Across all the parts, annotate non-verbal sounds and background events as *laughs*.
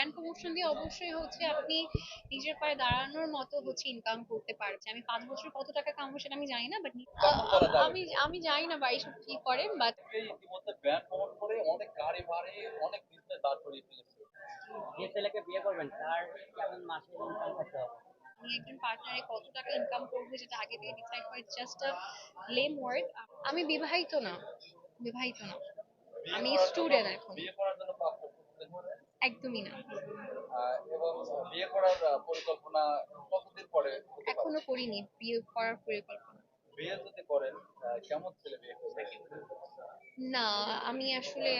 Brand promotion দিয়ে অবশ্যই হচ্ছে আপনি নিজের পায়ে দাঁড়ানোর মতো হচ্ছে ইনকাম করতে পারছেন। আমি পাঁচ বছর কত টাকা কামাবো সেটা আমি জানি না বাট? আমি আমি জানি না বা এইসব কি করেন বাট ইতিমধ্যে ব্র্যান্ড প্রমোট করে অনেক গাড়ি বাড়ি অনেক বিজনেস দাঁড় করিয়ে ফেলেছে। যে ছেলেকে বিয়ে করবেন তার কেমন মাসে ইনকাম থাকতে হবে? আমি একজন পার্টনারে কত টাকা ইনকাম করব যেটা আগে থেকে ডিসাইড করে জাস্ট আ লেম ওয়ার্ক আমি বিবাহিত না বিবাহিত না। আমি স্টুডেন্ট এখন। বিয়ে করার জন্য একদমই না। এবং বিয়ে করার পরিকল্পনা কতদিন পরে এখনও করিনি বিয়ে করার পরিকল্পনা। বিয়ে যদি করেন কেমন ছেলে বিয়ে করবেন না আমি আসলে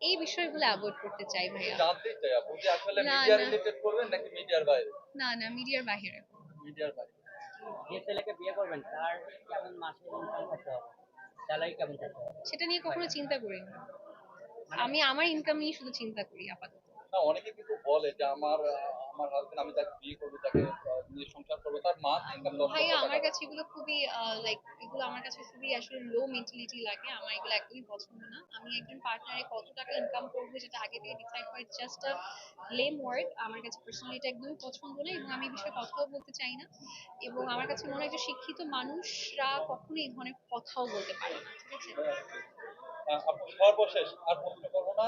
এই বিষয়গুলো অ্যাভয়েড করতে চাই ভাইয়া। জানতেই চাই আপু যে আসলে মিডিয়া রিলেটেড করবেন নাকি মিডিয়ার বাইরে? না না মিডিয়ার বাইরে। মিডিয়ার বাইরে। যে ছেলেকে বিয়ে করবেন তার কেমন মাসে ইনকাম থাকতে হবে? স্যালারি কেমন থাকতে হবে? সেটা নিয়ে কখনো চিন্তা করিনি। আমি আমার ইনকাম নিয়ে শুধু চিন্তা করি আপাতত। না অনেকে কিন্তু বলে যে আমার আমার হাজবেন্ড আমি তাকে বিয়ে করব তাকে নিয়ে সংসার করব তার মা ইনকাম দশ লক্ষ আমার কাছে এগুলো খুবই লাইক এগুলো আমার কাছে খুবই আসলে লো মেন্টালিটি লাগে আমার এগুলো একদমই পছন্দ না। আমি একজন পার্টনারে কত টাকা ইনকাম করব যেটা আগে থেকে ডিসাইড করে জাস্ট আ লেম ওয়ার্ক আমার কাছে পার্সোনালি এটা একদমই পছন্দ না এবং আমি এই বিষয়ে কথাও বলতে চাই না। এবং আমার কাছে মনে হয় যে শিক্ষিত মানুষরা কখনোই এই ধরনের কথাও বলতে পারে না ঠিক আছে? সর্বশেষ আর প্রশ্ন করব না.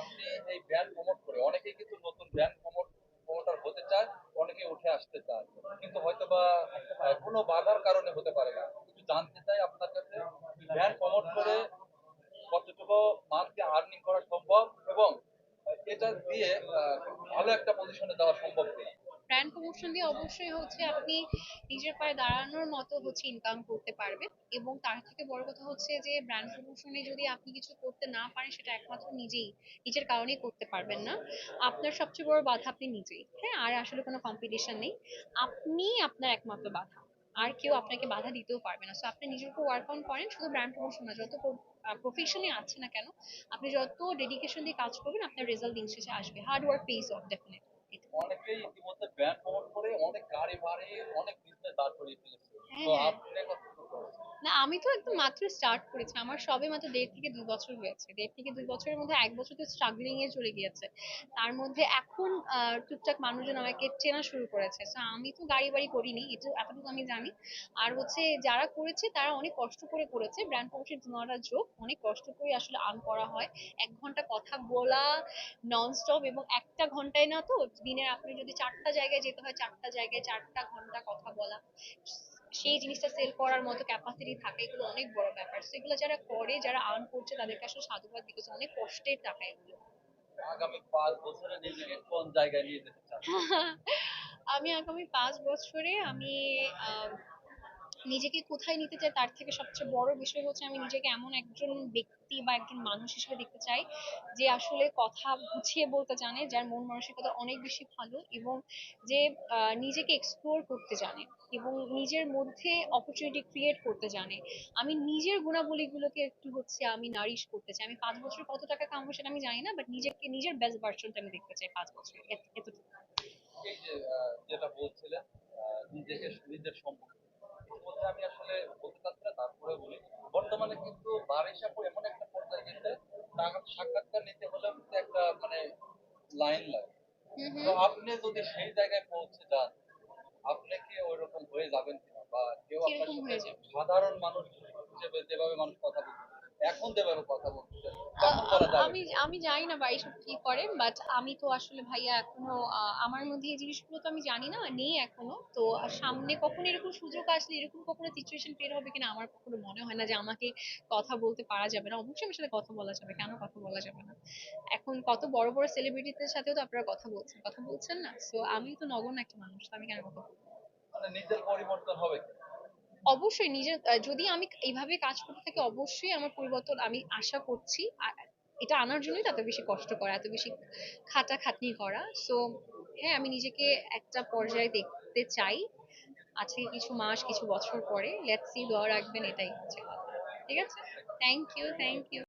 আপনি এই ব্র্যান্ড প্রমোট করে অনেকেই কিন্তু নতুন ব্র্যান্ড প্রমোট প্রমোটার হতে চায় অনেকে উঠে আসতে চায়। কিন্তু হয়তো বা কোনো বাধার কারণে হতে পারে না। একটু জানতে চাই আপনার কাছে? ব্র্যান্ড প্রমোট করে কতটুকু মান্থলি আর্নিং করা সম্ভব এবং এটা দিয়ে ভালো একটা পজিশনে দেওয়া সম্ভব কিনা? ব্র্যান্ড প্রমোশন দিয়ে অবশ্যই হচ্ছে আপনি নিজের পায়ে দাঁড়ানোর মতো হচ্ছে ইনকাম করতে পারবেন। এবং তার থেকে বড় কথা হচ্ছে যে ব্র্যান্ড প্রমোশনে যদি আপনি কিছু করতে না পারেন, সেটা একমাত্র নিজেই, নিজের কারণেই করতে পারবেন না। আপনার সবচেয়ে বড় বাধা আপনি নিজেই হ্যাঁ? আর আসলে কোনো কম্পিটিশন নেই। আপনি আপনার একমাত্র বাধা। আর কেউ আপনাকে বাধা দিতেও পারবে না। সো আপনি নিজের উপর ওয়ার্ক অন করেন, শুধু ব্র্যান্ড প্রমোশন না, যত প্রফেশনে আছে না কেন, আপনি যত ডেডিকেশন দিয়ে কাজ করবেন, আপনার রেজাল্ট দিন শেষে আসবে। Hard work pays off definitely অনেকেই ইতিমধ্যে ব্যান্ড প্রমোট করে অনেক গাড়ি বাড়ি অনেক বিজনেস দাঁড় করিয়ে ফেলেছে তো হ্যাঁ। আপনি? না আমি তো একদম মাত্র স্টার্ট করেছি। আমার সবে মাত্র দেড় থেকে দুই বছর হয়েছে। দেড় থেকে দুই বছরের মধ্যে এক বছর তো স্ট্রাগলিং এ চলে গিয়েছে। তার মধ্যে এখন আহ, টুকটাক মানুষজন আমাকে চেনা শুরু করেছে। আমি তো গাড়ি বাড়ি করিনি এতটুকু আমি জানি। আর হচ্ছে যারা করেছে তারা অনেক কষ্ট করে করেছে। Brand promotion not a joke অনেক কষ্ট করে আসলে আর্ন করা হয়। এক ঘণ্টা কথা বলা ননস্টপ এবং একটা ঘন্টায় না তো দিনের আপনি যদি চারটা জায়গায় যেতে হয় চারটা জায়গায় চারটা ঘণ্টা কথা বলা। সেই জিনিসটা সেল করার মতো ক্যাপাসিটি থাকে এগুলো অনেক বড় ব্যাপার। সেগুলো যারা করে যারা আর্ন করছে তাদের কাছে সাধুবাদ বিকজ অনেক কষ্টের টাকা এগুলো। আগামী পাঁচ বছরে নিজেকে কোন জায়গায় নিয়ে যেতে চান *laughs* আমি আগামী পাঁচ বছরে আমি আহ, নিজেকে কোথায় নিতে চাই তার থেকে সবচেয়ে বড় বিষয় হচ্ছে আমি নিজেকে এমন একজন ব্যক্তি বা একজন মানুষ হিসেবে দেখতে চাই যে আসলে কথা গুছিয়ে বলতে জানে, যার মন মানসিকতা অনেক বেশি ভালো এবং যে নিজেকে এক্সপ্লোর করতে জানে এবং নিজের মধ্যে অপরচুনিটি ক্রিয়েট করতে জানে। আমি নিজের গুণাবলীগুলোকে একটু হচ্ছে আমি নারিশ করতে চাই। আমি পাঁচ বছর কত টাকা কামাবো সেটা আমি জানি না বাট নিজেকে, নিজের বেস্ট ভার্সনটা আমি দেখতে চাই পাঁচ বছর এত- এতটুকু এই যে আহ, যেটা বলছিলেন আহ, নিজেকে নিজের সম্পর্কে এর মধ্যে আমি আসলে বলতে চাচ্ছি না তারপরে বলি বর্তমানে কিন্তু বারিশাপুর এমন একটা পর্যায়ে গেছে সাক্ষাৎকার নিতে হলে একটা মানে লাইন লাগে। তো আপনি যদি সেই জায়গায় পৌঁছে যান আপনি কি ওই রকম হয়ে যাবেন কিনা? বা কেউ আপনার সাথে সাধারণ মানুষ হিসেবে যেভাবে মানুষ কথা বলছে এখন যেভাবে কথা যাবে। আমি আমি জানি না বা এইসব কি করে বাট আমি তো আসলে ভাইয়া এখনও আমার মধ্যে এই জিনিসগুলো তো আমি জানি না নেই এখনও। তো সামনে কখনো এরকম সুযোগ আসলে এরকম কখনো সিচুয়েশন বের হবে কিনা আমার কখনো মনে হয় না যে আমাকে কথা বলতে পারা যাবে না। অবশ্যই আমার সাথে কথা বলা যাবে কেন কথা বলা যাবে না? এখন কত বড় বড় সেলিব্রিটিদের সাথেও তো আপনারা কথা বলছেন কথা বলছেন না। সো আমি তো নগণ্য একটা মানুষ তো আমি কেন কথা বলব? মানে নিজের পরিবর্তন হবে অবশ্যই নিজের যদি আমি এইভাবে কাজ করতে থাকি, অবশ্যই আমার পরিবর্তন আমি আশা করছি। এটা আনার জন্যই এত বেশি কষ্ট করা, এত বেশি খাটাখাটনি করা। সো হ্যাঁ আমি নিজেকে একটা পর্যায়ে দেখতে চাই। আজকে কিছু মাস, কিছু বছর পরে লেটস সি দোয়া রাখবেন, এটাই হচ্ছে কথা। ঠিক আছে? Thank you thank you